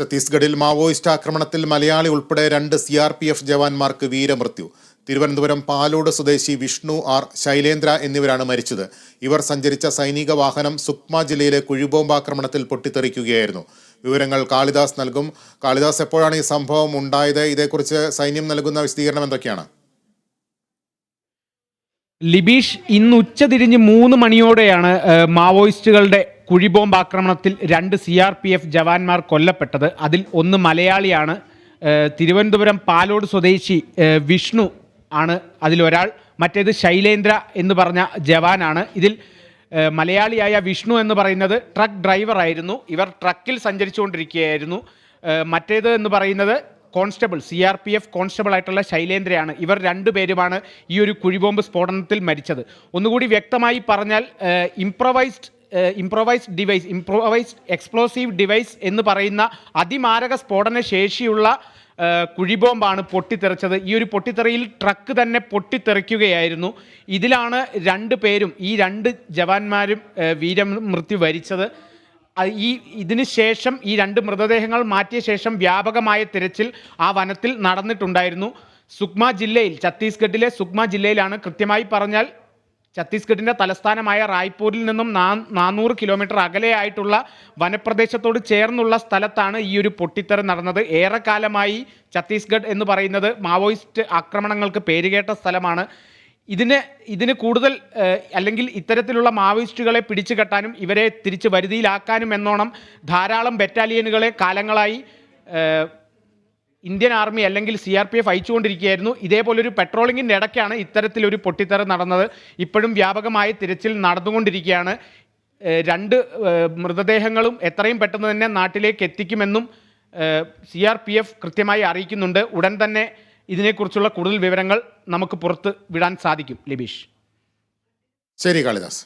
ഛത്തീസ്ഗഡിൽ മാവോയിസ്റ്റ് ആക്രമണത്തിൽ മലയാളി ഉൾപ്പെടെ രണ്ട് സി ആർ പി എഫ് ജവാന്മാർക്ക് വീരമൃത്യു. തിരുവനന്തപുരം പാലോട് സ്വദേശി വിഷ്ണു ആർ ശൈലേന്ദ്ര എന്നിവരാണ് മരിച്ചത്. ഇവർ സഞ്ചരിച്ച സൈനിക വാഹനം സുക്മ ജില്ലയിലെ കുഴിബോംബാക്രമണത്തിൽ പൊട്ടിത്തെറിക്കുകയായിരുന്നു. വിവരങ്ങൾ കാളിദാസ് നൽകും. കാളിദാസ് എപ്പോഴാണ് ഈ സംഭവം ഉണ്ടായത്? ഇതേക്കുറിച്ച് സൈന്യം നൽകുന്ന വിശദീകരണം എന്തൊക്കെയാണ്? ലിബീഷ് ഇന്ന് ഉച്ച തിരിഞ്ഞ് മൂന്ന് മണിയോടെയാണ് മാവോയിസ്റ്റുകളുടെ കുഴിബോംബ് ആക്രമണത്തിൽ രണ്ട് സി ആർ പി എഫ് ജവാന്മാർ കൊല്ലപ്പെട്ടത്. അതിൽ ഒന്ന് മലയാളിയാണ്. തിരുവനന്തപുരം പാലോട് സ്വദേശി വിഷ്ണു ആണ് അതിലൊരാൾ. മറ്റേത് ശൈലേന്ദ്ര എന്ന് പറഞ്ഞ ജവാനാണ്. ഇതിൽ മലയാളിയായ വിഷ്ണു എന്ന് പറയുന്നത് ട്രക്ക് ഡ്രൈവർ ആയിരുന്നു. ഇവർ ട്രക്കിൽ സഞ്ചരിച്ചുകൊണ്ടിരിക്കുകയായിരുന്നു. മറ്റേത് എന്ന് പറയുന്നത് constable C R P F constable ആയിട്ടുള്ള ശൈലേന്ദ്രയാണ്. ഇവർ രണ്ടുപേരുമാണ് ഈ ഒരു കുഴിബോംബ് സ്ഫോടനത്തിൽ മരിച്ചത്. ഒന്നുകൂടി വ്യക്തമായി പറഞ്ഞാൽ improvised improvised device improvised explosive device എന്ന് പറയുന്ന അതിമാരക സ്ഫോടന ശേഷിയുള്ള കുഴിബോംബാണ് പൊട്ടിത്തെറിച്ചത്. ഈ ഒരു പൊട്ടിത്തെറിയിൽ ട്രക്ക് തന്നെ പൊട്ടിത്തെറിക്കുകയായിരുന്നു. ഇതിലാണ് രണ്ട് പേരും ഈ രണ്ട് ജവാന്മാരും വീരമൃത്യു വരിച്ചത്. ഈ ഇതിന് ശേഷം ഈ രണ്ട് മൃതദേഹങ്ങൾ മാറ്റിയ ശേഷം വ്യാപകമായ തിരച്ചിൽ ആ വനത്തിൽ നടന്നിട്ടുണ്ടായിരുന്നു. സുക്മ ജില്ലയിൽ ഛത്തീസ്ഗഡിലെ സുക്മ ജില്ലയിലാണ് കൃത്യമായി പറഞ്ഞാൽ ഛത്തീസ്ഗഡിന്റെ തലസ്ഥാനമായ റായ്പൂരിൽ നിന്നും നാനൂറ് കിലോമീറ്റർ അകലെയായിട്ടുള്ള വനപ്രദേശത്തോട് ചേർന്നുള്ള സ്ഥലത്താണ് ഈ ഒരു പൊട്ടിത്തെറി നടന്നത്. ഏറെക്കാലമായി ഛത്തീസ്ഗഡ് എന്ന് പറയുന്നത് മാവോയിസ്റ്റ് ആക്രമണങ്ങൾക്ക് പേരുകേട്ട സ്ഥലമാണ്. ഇതിന് ഇതിന് കൂടുതൽ അല്ലെങ്കിൽ ഇത്തരത്തിലുള്ള മാവോയിസ്റ്റുകളെ പിടിച്ചു കെട്ടാനും ഇവരെ തിരിച്ച് വരുതിയിലാക്കാനും എന്നോണം ധാരാളം ബറ്റാലിയനുകളെ കാലങ്ങളായി ഇന്ത്യൻ ആർമി അല്ലെങ്കിൽ സി ആർ പി എഫ് അയച്ചുകൊണ്ടിരിക്കുകയായിരുന്നു. ഇതേപോലൊരു പെട്രോളിങ്ങിന്റെ ഇടയ്ക്കാണ് ഇത്തരത്തിലൊരു പൊട്ടിത്തെറി നടന്നത്. ഇപ്പോഴും വ്യാപകമായ തിരച്ചിൽ നടന്നുകൊണ്ടിരിക്കുകയാണ്. രണ്ട് മൃതദേഹങ്ങളും എത്രയും പെട്ടെന്ന് തന്നെ നാട്ടിലേക്ക് എത്തിക്കുമെന്നും സി ആർ പി എഫ് കൃത്യമായി അറിയിക്കുന്നുണ്ട്. ഉടൻ തന്നെ ഇതിനെക്കുറിച്ചുള്ള കൂടുതൽ വിവരങ്ങൾ നമുക്ക് പുറത്ത് വിടാൻ സാധിക്കും. ലിബീഷ്. ശരി കാളിദാസ്.